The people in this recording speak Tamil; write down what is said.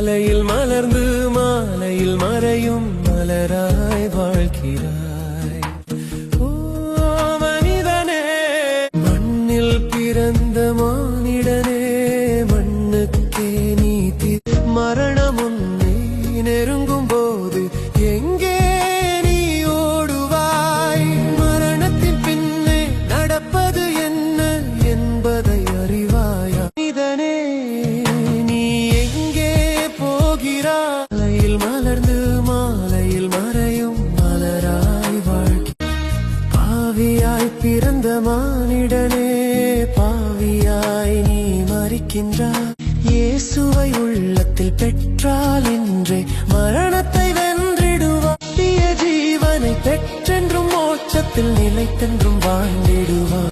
காலையில் மலர்ந்து மாலையில் மறையும் மலராய் வாழ்கிறாய். ஓ மனிதனே மண்ணில் பிறந்த நின்றீரா மலையில் மலர்ந்து மாலையில் மறையும் மலராய் வாழ்க்கை பாவியாய் பிறந்த மானிடனே பாவியாய் நீ மறிக்கின்றா இயேசுவை உள்ளத்தில் பெற்றால் இன்றே மரணத்தை வென்றிடுவா ஜீவனை நிலைத்தென்றும் வாழ்ந்திடுவான்